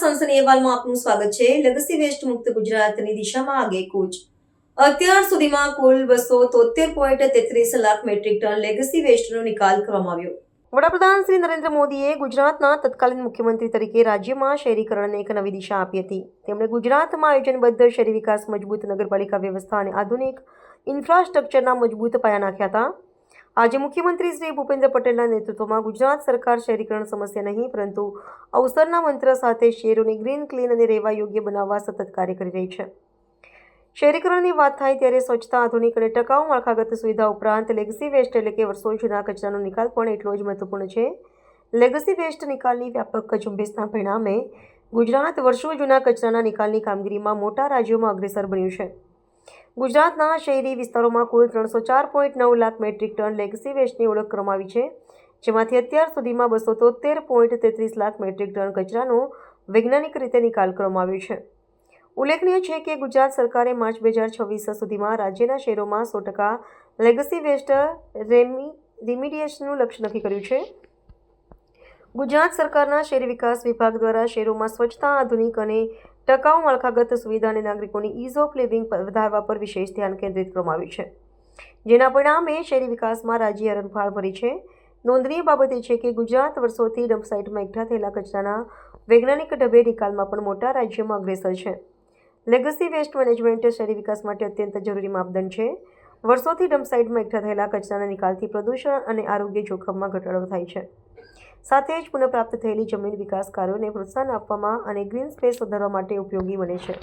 સનસની અહેવાલમાં આપનું સ્વાગત છે. લેગસી વેસ્ટ મુક્ત ગુજરાતની દિશામાં આગે કૂચ. અત્યાર સુધીમાં કુલ બસો તોતેર પોઈન્ટ તેત્રીસ લાખ મેટ્રિક ટન લેગસી વેસ્ટનો નિકાલ કરવામાં આવ્યો. વડાપ્રધાન શ્રી નરેન્દ્ર મોદીએ ગુજરાતના તત્કાલીન મુખ્યમંત્રી તરીકે રાજ્યમાં શહેરીકરણને એક નવી દિશા આપી હતી. તેમણે ગુજરાતમાં આયોજનબદ્ધ શહેરી વિકાસ મજબૂત નગરપાલિકા વ્યવસ્થા અને આધુનિક ઇન્ફ્રાસ્ટ્રક્ચરના મજબૂત પાયા નાખ્યા હતા. આજે મુખ્યમંત્રી શ્રી ભૂપેન્દ્ર પટેલના નેતૃત્વમાં ગુજરાત સરકાર શહેરીકરણ સમસ્યા નહીં, પરંતુ અવસરના મંત્ર સાથે શહેરોને ગ્રીન, ક્લીન અને રહેવા યોગ્ય બનાવવા સતત કાર્ય કરી રહી છે. શહેરીકરણની વાત થાય ત્યારે સ્વચ્છતા, આધુનિક અને ટકાઉ માળખાગત સુવિધા ઉપરાંત લેગસી વેસ્ટ એટલે કે વર્ષો જૂના કચરાનો નિકાલ પણ એટલો જ મહત્વપૂર્ણ છે. લેગસી વેસ્ટ નિકાલની વ્યાપક ઝુંબેશના પરિણામે ગુજરાત વર્ષો જૂના કચરાના નિકાલની કામગીરીમાં મોટા રાજ્યોમાં અગ્રેસર બન્યું છે. ગુજરાતના શહેરી વિસ્તારોમાં કુલ ત્રણસો ચાર પોઈન્ટ નવ લાખ મેટ્રિક ટન લેગસી વેસ્ટની ઓળખ કરવામાં છે, જેમાંથી અત્યાર સુધીમાં બસો તોતેર પોઈન્ટ તેત્રીસ લાખ મેટ્રિક ટન કચરાનો વૈજ્ઞાનિક રીતે નિકાલ કરવામાં આવ્યો છે. ઉલ્લેખનીય છે કે ગુજરાત સરકારે માર્ચ બે હજાર છવ્વીસ સુધીમાં રાજ્યના શહેરોમાં સો ટકા લેગસી વેસ્ટ રેમી રિમિડિયેશનનું લક્ષ્ય નક્કી કર્યું છે. ગુજરાત સરકારના શહેરી વિકાસ વિભાગ દ્વારા શહેરોમાં સ્વચ્છતા, આધુનિક અને ટકાઉ માળખાગત સુવિધા અને નાગરિકોની ઇઝ ઓફ લિવિંગ વધારવા પર વિશેષ ધ્યાન કેન્દ્રિત કરવામાં આવ્યું છે. જેના પરિણામે શહેરી વિકાસમાં રાજ્ય હરણફાળ ભરી છે. નોંધનીય બાબત એ છે કે ગુજરાત વર્ષોથી ડમ્પસાઇટમાં એકઠા થયેલા કચરાના વૈજ્ઞાનિક ઢબે નિકાલમાં પણ મોટા રાજ્યોમાં અગ્રેસર છે. લેગસી વેસ્ટ મેનેજમેન્ટ શહેરી વિકાસ માટે અત્યંત જરૂરી માપદંડ છે. વર્ષોથી ડમ્પસાઇટમાં એકઠા થયેલા કચરાના નિકાલથી પ્રદૂષણ અને આરોગ્ય જોખમમાં ઘટાડો થાય છે. સાથે જ પુનઃપ્રાપ્ત થયેલી જમીન વિકાસ કાર્યોને પ્રોત્સાહન આપવામાં અને ગ્રીન સ્પેસ વધારવા માટે ઉપયોગી બને છે.